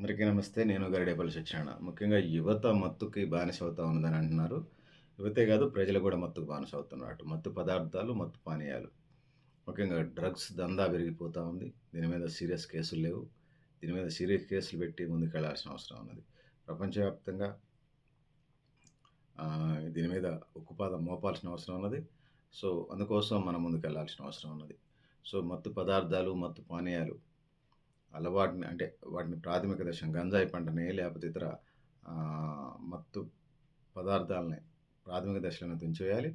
అందరికీ నమస్తే నేను గరిడేపల్లి సత్యనారాయణ. ముఖ్యంగా యువత మత్తుకి బానిసవుతా ఉన్నదని అంటున్నారు. యువతే కాదు ప్రజలు కూడా మత్తుకు బానిస అవుతున్నారు మత్తు పదార్థాలు మత్తు పానీయాలు. ముఖ్యంగా డ్రగ్స్ దందా పెరిగిపోతూ ఉంది. దీని మీద సీరియస్ కేసులు లేవు. దీని మీద సీరియస్ కేసులు పెట్టి ముందుకెళ్ళాల్సిన అవసరం ఉన్నది. ప్రపంచవ్యాప్తంగా దీని మీద ఉక్కుపాదం మోపాల్సిన అవసరం ఉన్నది. సో అందుకోసం మనం ముందుకెళ్ళాల్సిన అవసరం ఉన్నది. సో మత్తు పదార్థాలు మత్తు పానీయాలు అలవాటుని అంటే వాటిని ప్రాథమిక దశ గంజాయి పంటని లేకపోతే ఇతర మత్తు పదార్థాలని ప్రాథమిక దశలను తుంచివేయాలి.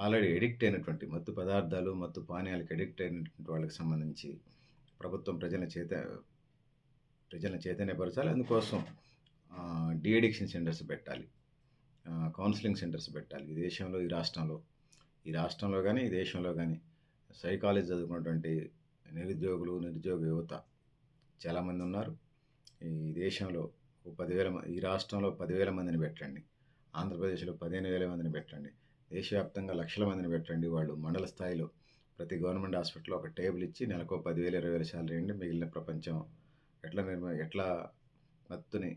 ఆల్రెడీ ఎడిక్ట్ అయినటువంటి మత్తు పదార్థాలు మత్తు పానీయాలకు ఎడిక్ట్ అయినటువంటి వాళ్ళకి సంబంధించి ప్రభుత్వం ప్రజల చేత ప్రజల చైతన్యపరచాలి. అందుకోసం డిఎడిక్షన్ సెంటర్స్ పెట్టాలి. కౌన్సిలింగ్ సెంటర్స్ పెట్టాలి. ఈ దేశంలో ఈ రాష్ట్రంలో. ఈ రాష్ట్రంలో కానీ ఈ దేశంలో కానీ సైకాలజీ చదువుకున్నటువంటి నిరుద్యోగులు నిరుద్యోగ యువత చాలామంది ఉన్నారు ఈ దేశంలో పదివేల ఈ రాష్ట్రంలో పదివేల మందిని పెట్టండి. ఆంధ్రప్రదేశ్లో పదిహేను వేల మందిని పెట్టండి. దేశవ్యాప్తంగా లక్షల మందిని పెట్టండి. వాళ్ళు మండల స్థాయిలో ప్రతి గవర్నమెంట్ హాస్పిటల్లో ఒక టేబుల్ ఇచ్చి నెలకో పదివేలు ఇరవై వేల శాలరీ అండి మిగిలిన ప్రపంచం ఎట్లా నిర్మ ఎట్లా మత్తుని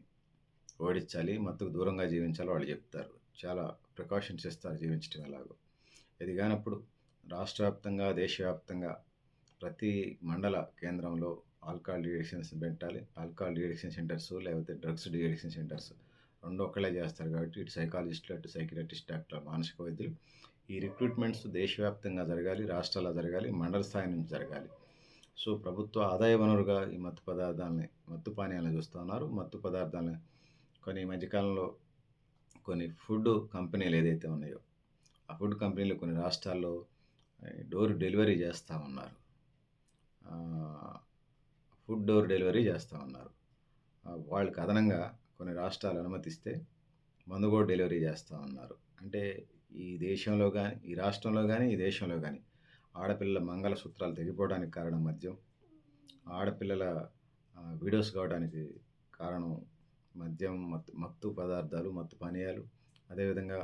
ఓడించాలి మత్తుకు దూరంగా జీవించాలో వాళ్ళు చెప్తారు. చాలా ప్రికాషన్స్ ఇస్తారు జీవించడం ఎలాగో. ఇది కానప్పుడు రాష్ట్ర వ్యాప్తంగా దేశవ్యాప్తంగా ప్రతి మండల కేంద్రంలో ఆల్కహాల్ డిఎడిక్షన్స్ పెట్టాలి. ఆల్కహాల్ డిఎడిక్షన్ సెంటర్స్ లేకపోతే డ్రగ్స్ డిఎడిక్షన్ సెంటర్స్ రెండు ఒక్కలే చేస్తారు కాబట్టి ఇటు సైకాలజిస్టులు అటు సైకియాట్రిస్ట్ డాక్టర్ మానసిక వైద్యులు. ఈ రిక్రూట్మెంట్స్ దేశవ్యాప్తంగా జరగాలి రాష్ట్రాల్లో జరగాలి మండల స్థాయి నుంచి జరగాలి. సో ప్రభుత్వ ఆదాయ వనరుగా ఈ మత్తు పదార్థాలని మత్తు పానీయాలను చూస్తున్నారు మత్తు పదార్థాలని కొన్ని ఈ మధ్యకాలంలో కొన్ని ఫుడ్ కంపెనీలు ఏదైతే ఉన్నాయో ఆ ఫుడ్ కంపెనీలు కొన్ని రాష్ట్రాల్లో డోర్ డెలివరీ చేస్తూ ఉన్నారు. ఫుడ్ డోర్ డెలివరీ చేస్తూ ఉన్నారు. వాళ్ళకి అదనంగా కొన్ని రాష్ట్రాలు అనుమతిస్తే మందు కూడా డెలివరీ చేస్తూ ఉన్నారు. అంటే ఈ దేశంలో కానీ ఈ రాష్ట్రంలో కానీ ఈ దేశంలో కానీ ఆడపిల్లల మంగళసూత్రాలు తెగిపోవడానికి కారణం మద్యం. ఆడపిల్లల వీడియోస్ కావడానికి కారణం మద్యం మత్తు మత్తు పదార్థాలు మత్తు పానీయాలు. అదేవిధంగా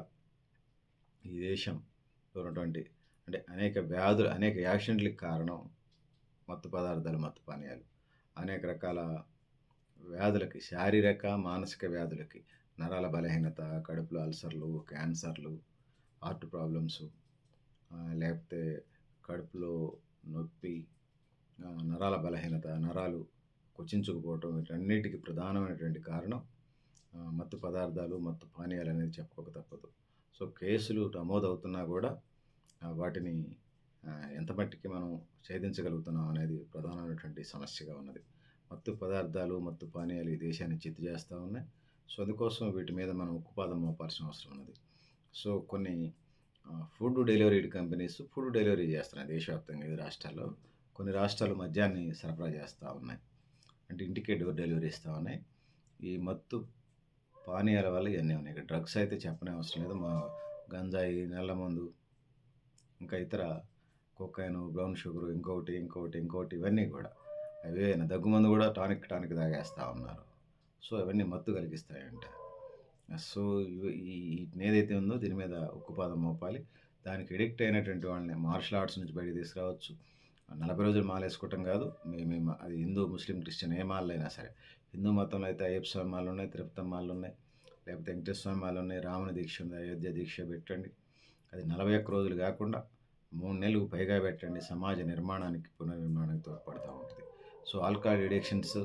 ఈ దేశంలో ఉన్నటువంటి అంటే అనేక వ్యాధులు అనేక యాక్సిడెంట్లకు కారణం మత్తు పదార్థాలు మత్తు పానీయాలు. అనేక రకాల వ్యాధులకి శారీరక మానసిక వ్యాధులకి నరాల బలహీనత కడుపులో అల్సర్లు క్యాన్సర్లు హార్ట్ ప్రాబ్లమ్స్ లేకపోతే కడుపులో నొప్పి నరాల బలహీనత నరాలు కుచించుకుపోవటం వీటన్నిటికీ ప్రధానమైనటువంటి కారణం మత్తు పదార్థాలు మత్తు పానీయాలు అనేది చెప్పుకోక తప్పదు. సో కేసులు నమోదవుతున్నా కూడా వాటిని ఎంత మట్టికి మనం ఛేదించగలుగుతున్నాం అనేది ప్రధానమైనటువంటి సమస్యగా ఉన్నది. మత్తు పదార్థాలు మత్తు పానీయాలు ఈ దేశాన్ని చిత్తు చేస్తూ ఉన్నాయి. సో అందుకోసం వీటి మీద మనం ఉక్కుపాదం మోపాల్సిన అవసరం ఉన్నది. సో కొన్ని food delivery companies food delivery చేస్తున్నాయి దేశవ్యాప్తంగా ఐదు రాష్ట్రాల్లో. కొన్ని రాష్ట్రాలు మద్యాన్ని సరఫరా చేస్తూ ఉన్నాయి. అంటే ఇంటికే డోర్ డెలివరీ ఇస్తూ ఉన్నాయి. ఈ మత్తు పానీయాల వల్ల ఇవన్నీ ఉన్నాయి. డ్రగ్స్ అయితే చెప్పనే అవసరం లేదు. మా గంజాయి నల్ల మందు ఇంకా ఇతర కొకైన్ బ్రౌన్ షుగర్ ఇంకొకటి ఇంకొకటి ఇంకొకటి ఇవన్నీ కూడా. అవే దగ్గుమందు కూడా టానిక్ టానిక్ తాగేస్తూ ఉన్నారు. సో అవన్నీ మత్తు కలిగిస్తాయంట. సో ఈ వీటిని ఏదైతే ఉందో దీని మీద ఉక్కుపాదం మోపాలి. దానికి ఎడిక్ట్ అయినటువంటి వాళ్ళని మార్షల్ ఆర్ట్స్ నుంచి బయటకు తీసుకురావచ్చు. నలభై రోజులు మాలేసుకోవటం కాదు. మేము అది హిందూ ముస్లిం క్రిస్టియన్ ఏ మాలైనా సరే. హిందూ మతంలో అయితే అయ్యప్ప స్వామి మాలు ఉన్నాయి తిరుపతి మాలు ఉన్నాయి లేకపోతే వెంకటేశ్వర స్వామి మాలు ఉన్నాయి. రాముని దీక్ష ఉంది అయోధ్య దీక్ష పెట్టండి. అది నలభై ఒక్క రోజులు కాకుండా మూడు నెలలు పైగా పెట్టండి. సమాజ నిర్మాణానికి పునర్నిర్మాణానికి తోడ్పడుతూ ఉంటుంది. సో ఆల్కహాల్ ఎడిక్షన్స్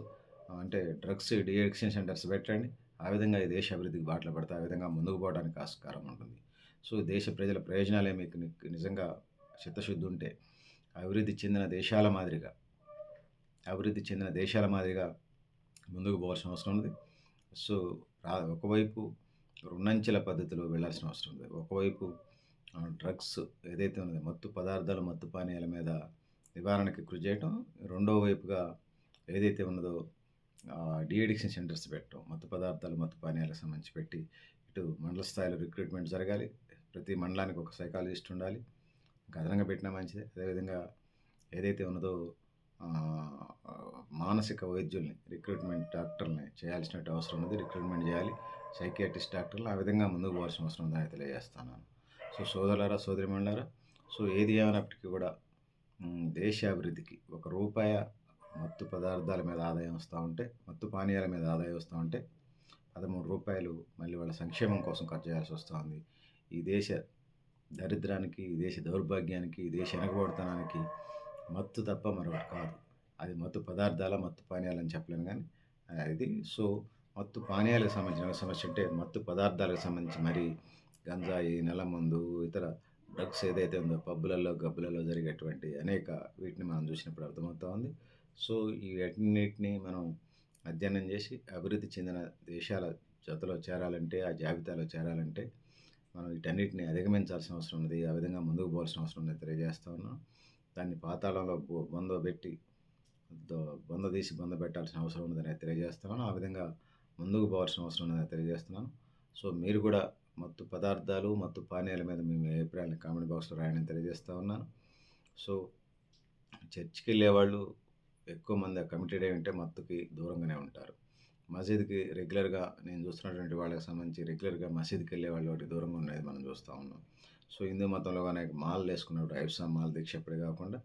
అంటే డ్రగ్స్ డిఎడిక్షన్ సెంటర్స్ పెట్టండి. ఆ విధంగా ఈ దేశ అభివృద్ధికి బాటలు పడితే ఆ విధంగా ముందుకు పోవడానికి ఆస్కారం ఉంటుంది. సో దేశ ప్రజల ప్రయోజనాలే మీకు నిజంగా చిత్తశుద్ధి ఉంటే అభివృద్ధి చెందిన దేశాల మాదిరిగా అభివృద్ధి చెందిన దేశాల మాదిరిగా ముందుకు పోవాల్సిన అవసరం ఉంది. సో ఒకవైపు రుణంచెల పద్ధతిలో వెళ్ళాల్సిన అవసరం ఉంది. ఒకవైపు డ్రగ్స్ ఏదైతే ఉన్నదో మత్తు పదార్థాలు మత్తు పానీయాల మీద నివారణకి కృషి చేయటం రెండో వైపుగా ఏదైతే ఉన్నదో డిఎడిక్షన్ సెంటర్స్ పెట్టడం మత్తు పదార్థాలు మత్తు పానీయాలకు సంబంధించి పెట్టి ఇటు మండల స్థాయిలో రిక్రూట్మెంట్ జరగాలి. ప్రతి మండలానికి ఒక సైకాలజిస్ట్ ఉండాలి. అదనంగా పెట్టినా మంచిదే. అదేవిధంగా ఏదైతే ఉన్నదో మానసిక వైద్యుల్ని రిక్రూట్మెంట్ డాక్టర్ని చేయాల్సిన అవసరం ఉంది రిక్రూట్మెంట్ చేయాలి. సైకియాట్రిస్ట్ డాక్టర్లు ఆ విధంగా ముందుకు పోవాల్సిన అవసరం ఉందని తెలియజేస్తున్నాను. సో సోదరులారా సోదరిమణులారా సో ఏది ఏమైనప్పటికీ కూడా దేశాభివృద్ధికి దేశ అభివృద్ధికి ఒక రూపాయి మత్తు పదార్థాల మీద ఆదాయం వస్తూ ఉంటే మత్తు పానీయాల మీద ఆదాయం వస్తూ ఉంటే పదమూడు రూపాయలు మళ్ళీ వాళ్ళ సంక్షేమం కోసం ఖర్చు చేయాల్సి వస్తుంది ఈ దేశ దరిద్రానికి ఈ దేశ దౌర్భాగ్యానికి ఈ దేశ వెనకబడతనానికి మత్తు తప్ప మరొకటి కాదు. అది మత్తు పదార్థాల మత్తు పానీయాలని చెప్పలేను కానీ ఇది సో మత్తు పానీయాలకు సంబంధించిన సమస్య అంటే మత్తు పదార్థాలకు సంబంధించి మరి గంజాయి నెలమందు ఇతర డ్రగ్స్ ఏదైతే ఉందో పబ్బులలో గబ్బులలో జరిగేటువంటి అనేక వీటిని మనం చూసినప్పుడు అర్థమవుతా ఉంది. సో ఈ అన్నిటిని మనం అధ్యయనం చేసి అభివృద్ధి చెందిన దేశాల జతలో చేరాలంటే ఆ జాబితాలో చేరాలంటే మనం వీటన్నిటిని అధిగమించాల్సిన అవసరం ఉంది ఆ విధంగా ముందుకు పోవాల్సిన అవసరం ఉంది తెలియజేస్తా ఉన్నాం. దాన్ని పాతాళంలో బొంద పెట్టి బొంద తీసి బొంద పెట్టాల్సిన అవసరం ఉందని తెలియజేస్తున్నాను ఆ విధంగా ముందుకు పోవాల్సిన అవసరం ఉందని తెలియజేస్తున్నాను. సో మీరు కూడా మత్తు పదార్థాలు మత్తు పానీయాల మీద మేము మీ అభిప్రాయాలను కామెంట్ బాక్స్లో రాయడం తెలియజేస్తూ ఉన్నాను. సో చర్చికి వెళ్ళేవాళ్ళు ఎక్కువ మంది కమిటెడ్ అయి ఉంటే మత్తుకి దూరంగానే ఉంటారు. మసీద్కి రెగ్యులర్గా నేను చూస్తున్నటువంటి వాళ్ళకి సంబంధించి రెగ్యులర్గా మసీద్కి వెళ్ళే వాళ్ళు వాటికి దూరంగా ఉండేది మనం చూస్తూ ఉన్నాం. సో హిందూ మతంలో కానీ మాల్ వేసుకున్నప్పుడు ఐప్సా మాల్ దీక్ష అప్పుడే కాకుండా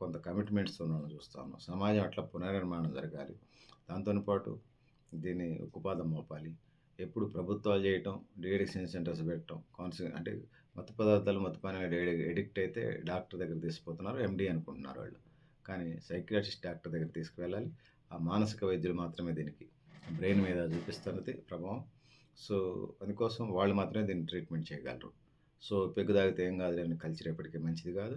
కొంత కమిట్మెంట్స్తో మనం చూస్తూ ఉన్నాం. సమాజం అట్లా పునర్నిర్మాణం జరగాలి. దాంతో పాటు దీన్ని ఉక్కుపాదం మోపాలి. ఎప్పుడు ప్రభుత్వాలు చేయటం డీఎడిక్షన్ సెంటర్స్ పెట్టడం కాన్సి అంటే మత్తు పదార్థాలు మత్తు ఎడిక్ట్ అయితే డాక్టర్ దగ్గర తీసుకుపోతున్నారు ఎండి అనుకుంటున్నారు వాళ్ళు. కానీ సైకియాట్రిస్ట్ డాక్టర్ దగ్గర తీసుకువెళ్ళాలి. ఆ మానసిక వైద్యులు మాత్రమే దీనికి బ్రెయిన్ మీద చూపిస్తున్నది ప్రభావం. సో అందుకోసం వాళ్ళు మాత్రమే దీన్ని ట్రీట్మెంట్ చేయగలరు. సో పెగ్గు తాగితే ఏం కాదు అని కల్చర్ ఎప్పటికీ మంచిది కాదు.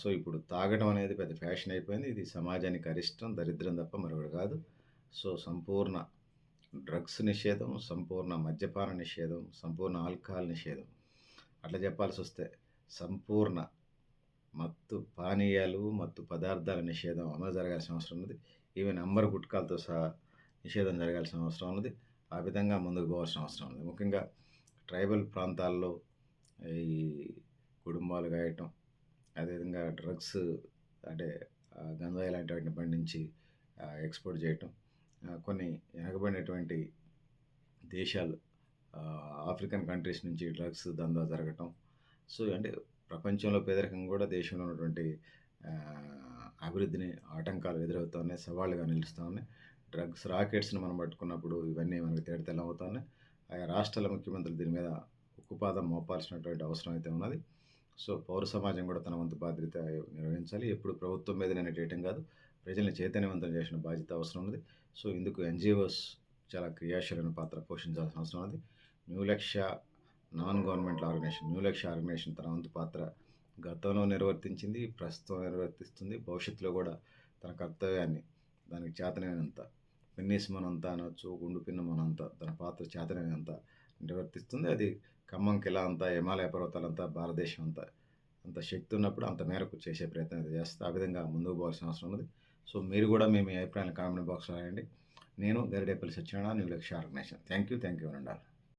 సో ఇప్పుడు తాగడం అనేది పెద్ద ఫ్యాషన్ అయిపోయింది. ఇది సమాజానికి అరిష్టం దరిద్రం తప్ప మరొకటి కాదు. సో సంపూర్ణ డ్రగ్స్ నిషేధం సంపూర్ణ మద్యపాన నిషేధం సంపూర్ణ ఆల్కహాల్ నిషేధం. అట్లా చెప్పాల్సి వస్తే సంపూర్ణ మత్తు పానీయాలు మత్తు పదార్థాల నిషేధం అమలు జరగాల్సిన అవసరం ఉన్నది. ఈవెన్ అంబర్ గుట్కాలతో సహా నిషేధం జరగాల్సిన అవసరం ఉన్నది. ఆ విధంగా ముందుకు పోవాల్సిన అవసరం ఉంది ముఖ్యంగా ట్రైబల్ ప్రాంతాల్లో ఈ కుటుంబాలు గాయటం అదేవిధంగా డ్రగ్స్ అంటే గంజాయి లాంటి వాటిని పండించి ఎక్స్పోర్ట్ చేయటం కొన్ని వెనకబడినటువంటి దేశాలు ఆఫ్రికన్ కంట్రీస్ నుంచి డ్రగ్స్ దందా జరగటం. సో అంటే ప్రపంచంలో పేదరికం కూడా దేశంలో ఉన్నటువంటి అభివృద్ధిని ఆటంకాలు ఎదురవుతా ఉన్నాయి సవాళ్ళుగా నిలుస్తూ ఉన్నాయి. డ్రగ్స్ రాకెట్స్ని మనం పట్టుకున్నప్పుడు ఇవన్నీ మనకు తేడతెల్లం అవుతా ఉన్నాయి. ఆయా రాష్ట్రాల ముఖ్యమంత్రులు దీని మీద ఉక్కుపాదం మోపాల్సినటువంటి అవసరం అయితే ఉన్నది. సో పౌర సమాజం కూడా తన వంతు బాధ్యత నిర్వహించాలి. ఎప్పుడు ప్రభుత్వం మీద నేను చేయటం కాదు ప్రజల్ని చైతన్యవంతం చేసిన బాధ్యత అవసరం ఉంది సో ఇందుకు ఎన్జిఓస్ చాలా క్రియాశీలమైన పాత్ర పోషించాల్సిన అవసరం ఉంది new Lakshya non government organisation new Lakshya organisation తన వంతు పాత్ర గతంలో నిర్వర్తించింది ప్రస్తుతం నిర్వర్తిస్తుంది. భవిష్యత్తులో కూడా తన కర్తవ్యాన్ని దానికి చేతనైనంత పిన్నీస్ మనంతా అనొచ్చు గుండు పిన్న మనంతా తన పాత్ర చేతనైనంత నిర్వర్తిస్తుంది. అది ఖమ్మం కిలా అంతా హిమాలయ పర్వతాలంతా భారతదేశం అంతా అంత శక్తి ఉన్నప్పుడు అంత మేరకు చేసే ప్రయత్నం అయితే చేస్తే. ఆ విధంగా ముందుకు పోవాల్సిన అవసరం ఉంది సో మీరు కూడా మీ మీ అభిప్రాయాలు కామెంట్ బాక్స్లో రాయండి. నేను Garidepalli Satyanarayana new Lakshya organisation. Thank you thank you అనండి